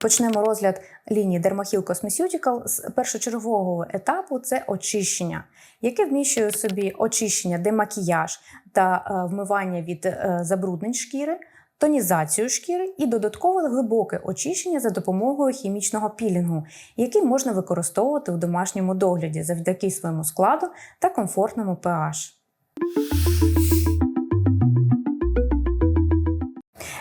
Почнемо розгляд лінії Dermahil Cosmeceutical з першочергового етапу це очищення, яке вміщує в собі очищення, демакіяж та е, вмивання від е, забруднень шкіри, тонізацію шкіри і додаткове глибоке очищення за допомогою хімічного пілінгу, який можна використовувати у домашньому догляді завдяки своєму складу та комфортному pH.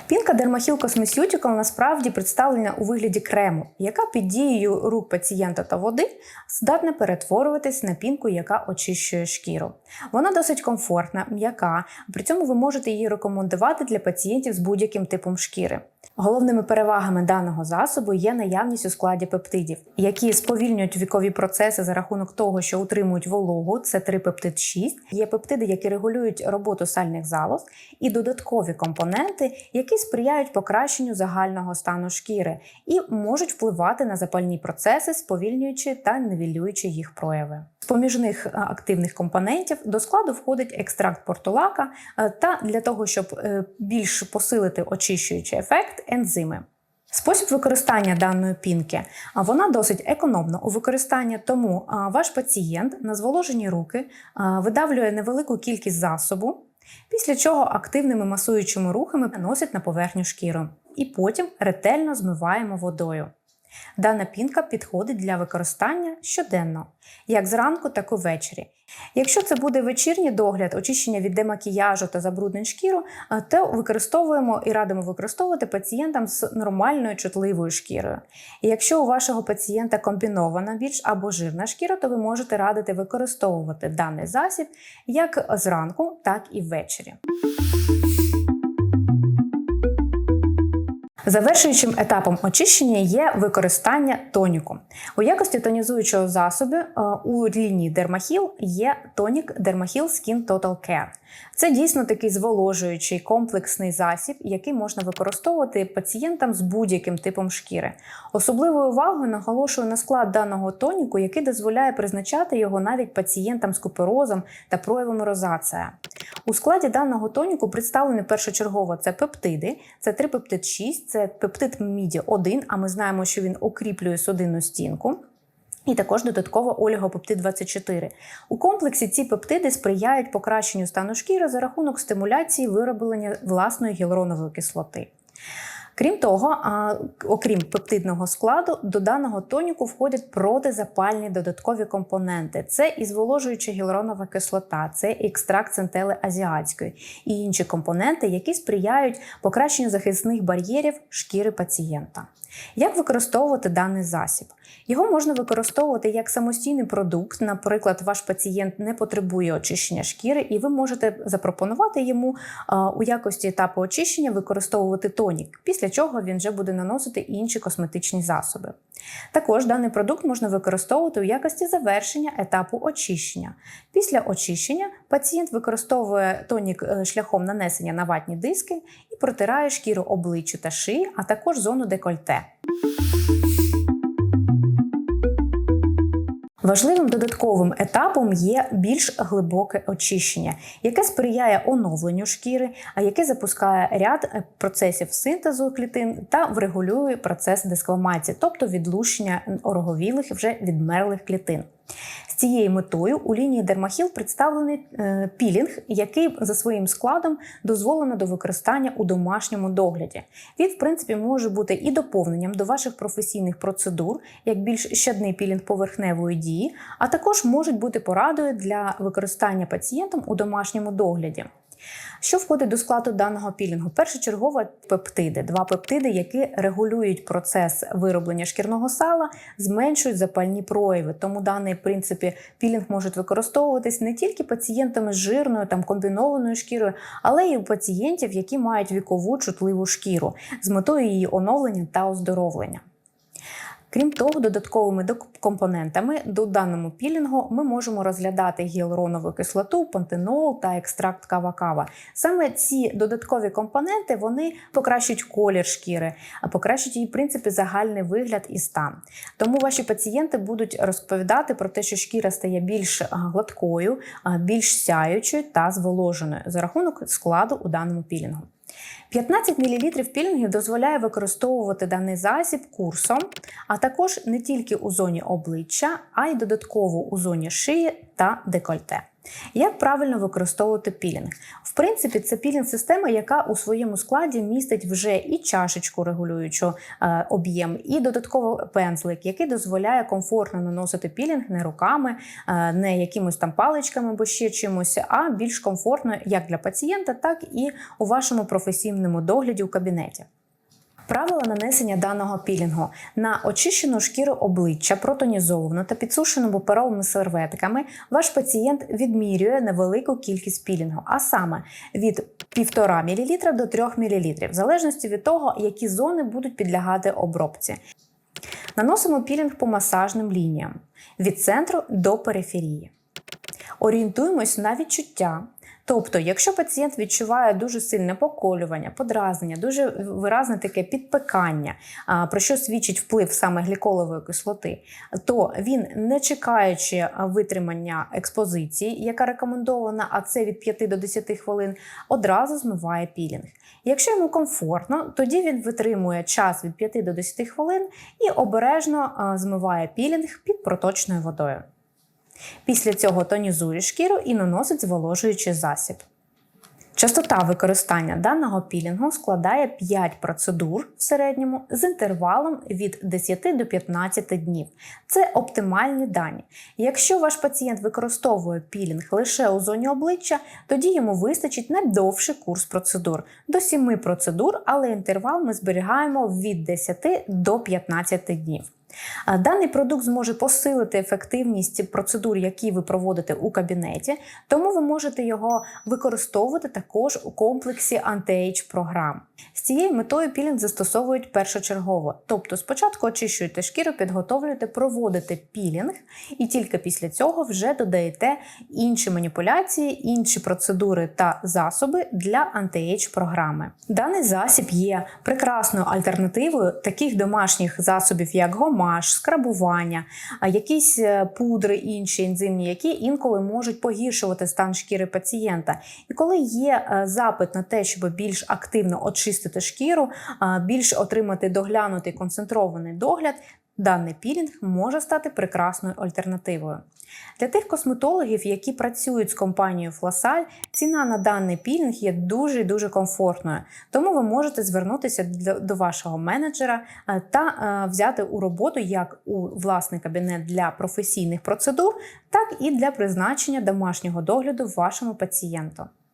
Пінка Dermahil Cosmeceutical насправді представлена у вигляді крему, яка під дією рук пацієнта та води здатна перетворюватись на пінку, яка очищує шкіру. Вона досить комфортна, м'яка, при цьому ви можете її рекомендувати для пацієнтів з будь-яким типом шкіри. Головними перевагами даного засобу є наявність у складі пептидів, які сповільнюють вікові процеси за рахунок того, що утримують вологу. Це трипептид 6. Є пептиди, які регулюють роботу сальних залоз, і додаткові компоненти, які сприяють покращенню загального стану шкіри і можуть впливати на запальні процеси, сповільнюючи та нивелюючи їх прояви. З поміжних е, активних компонентів до складу входить екстракт портулака е, та для того, щоб е, більш посилити очищуючий ефект, ензими. Спосіб використання даної пінки вона досить економна у використанні, тому ваш пацієнт на зволожені руки видавлює невелику кількість засобу, після чого активними масуючими рухами наносять на поверхню шкіру і потім ретельно змиваємо водою. Дана пінка підходить для використання щоденно, як зранку, так і ввечері. Якщо це буде вечірній догляд, очищення від демакіяжу та забруднень шкіру, то використовуємо і радимо використовувати пацієнтам з нормальною чутливою шкірою. І якщо у вашого пацієнта комбінована більш або жирна шкіра, то ви можете радити використовувати даний засіб як зранку, так і ввечері. Завершуючим етапом очищення є використання тоніку. У якості тонізуючого засобу е, у лінії Dermahil є тонік Dermahil Skin Total Care. Це дійсно такий зволожуючий комплексний засіб, який можна використовувати пацієнтам з будь-яким типом шкіри. Особливою увагою наголошую на склад даного тоніку, який дозволяє призначати його навіть пацієнтам з куперозом та проявами розація. У складі даного тоніку представлені першочергово це пептиди, це трипептид 6, це пептид міді 1, а ми знаємо, що він укріплює судинну стінку. І також додатково олігопептид 24. У комплексі ці пептиди сприяють покращенню стану шкіри за рахунок стимуляції вироблення власної гіалуронової кислоти. Крім того, окрім пептидного складу, до даного тоніку входять протизапальні додаткові компоненти: це і зволожуюча гіалуронова кислота, це екстракт центели азіатської і інші компоненти, які сприяють покращенню захисних бар'єрів шкіри пацієнта. Як використовувати даний засіб? Його можна використовувати як самостійний продукт. Наприклад, ваш пацієнт не потребує очищення шкіри, і ви можете запропонувати йому у якості етапу очищення використовувати тонік, після чого він вже буде наносити інші косметичні засоби. Також даний продукт можна використовувати у якості завершення етапу очищення. Після очищення пацієнт використовує тонік е, шляхом нанесення на ватні диски і протирає шкіру обличчя та шиї, а також зону декольте. Важливим додатковим етапом є більш глибоке очищення, яке сприяє оновленню шкіри, а яке запускає ряд е, процесів синтезу клітин та врегулює процес дисквамації, тобто відлучення ороговілих вже відмерлих клітин. З цією метою у лінії Дермахіл представлений е, пілінг, який за своїм складом дозволено до використання у домашньому догляді. Він, в принципі, може бути і доповненням до ваших професійних процедур, як більш щадний пілінг поверхневої дії, а також можуть бути порадою для використання пацієнтом у домашньому догляді. Що входить до складу даного пілінгу? Першочергово пептиди, два пептиди, які регулюють процес вироблення шкірного сала, зменшують запальні прояви. Тому даний в принципі пілінг може використовуватись не тільки пацієнтами з жирною там комбінованою шкірою, але й у пацієнтів, які мають вікову чутливу шкіру з метою її оновлення та оздоровлення. Крім того, додатковими компонентами до даному пілінгу ми можемо розглядати гіалуронову кислоту, пантенол та екстракт кава-кава. Саме ці додаткові компоненти вони покращують колір шкіри, а покращують її в принципі загальний вигляд і стан. Тому ваші пацієнти будуть розповідати про те, що шкіра стає більш гладкою, більш сяючою та зволоженою за рахунок складу у даному пілінгу. 15 мл пілінгів дозволяє використовувати даний засіб курсом, а також не тільки у зоні обличчя, а й додатково у зоні шиї та декольте. Як правильно використовувати пілінг? В принципі, це пілінг-система, яка у своєму складі містить вже і чашечку регулюючу е, об'єм, і додатково пензлик, який дозволяє комфортно наносити пілінг не руками, е, не якимось там паличками або ще чимось, а більш комфортно як для пацієнта, так і у вашому професійному догляді у кабінеті. Правила нанесення даного пілінгу на очищену шкіру обличчя, протонізовану та підсушену паперовими серветками, ваш пацієнт відмірює невелику кількість пілінгу, а саме від 1,5 мл до 3 мл, в залежності від того, які зони будуть підлягати обробці. Наносимо пілінг по масажним лініям від центру до периферії. Орієнтуємось на відчуття. Тобто, якщо пацієнт відчуває дуже сильне поколювання, подразнення, дуже виразне таке підпекання, про що свідчить вплив саме гліколової кислоти, то він, не чекаючи витримання експозиції, яка рекомендована, а це від 5 до 10 хвилин, одразу змиває пілінг. Якщо йому комфортно, тоді він витримує час від 5 до 10 хвилин і обережно змиває пілінг під проточною водою. Після цього тонізує шкіру і наносить зволожуючий засіб. Частота використання даного пілінгу складає 5 процедур в середньому з інтервалом від 10 до 15 днів. Це оптимальні дані. Якщо ваш пацієнт використовує пілінг лише у зоні обличчя, тоді йому вистачить на довший курс процедур до 7 процедур, але інтервал ми зберігаємо від 10 до 15 днів. Даний продукт зможе посилити ефективність процедур, які ви проводите у кабінеті, тому ви можете його використовувати також у комплексі анти-ейдж програм. З цією метою пілінг застосовують першочергово. Тобто спочатку очищуєте шкіру, підготовлюєте, проводите пілінг, і тільки після цього вже додаєте інші маніпуляції, інші процедури та засоби для анти-ейдж програми. Даний засіб є прекрасною альтернативою таких домашніх засобів, як гомаш, скрабування, якісь е, пудри, інші ензимні, які інколи можуть погіршувати стан шкіри пацієнта. І коли є е, запит на те, щоб більш активно очистити шкіру, більш отримати доглянутий концентрований догляд, даний пілінг може стати прекрасною альтернативою. Для тих косметологів, які працюють з компанією Фласаль, ціна на даний пілінг є дуже дуже комфортною, тому ви можете звернутися до вашого менеджера та взяти у роботу як у власний кабінет для професійних процедур, так і для призначення домашнього догляду вашому пацієнту.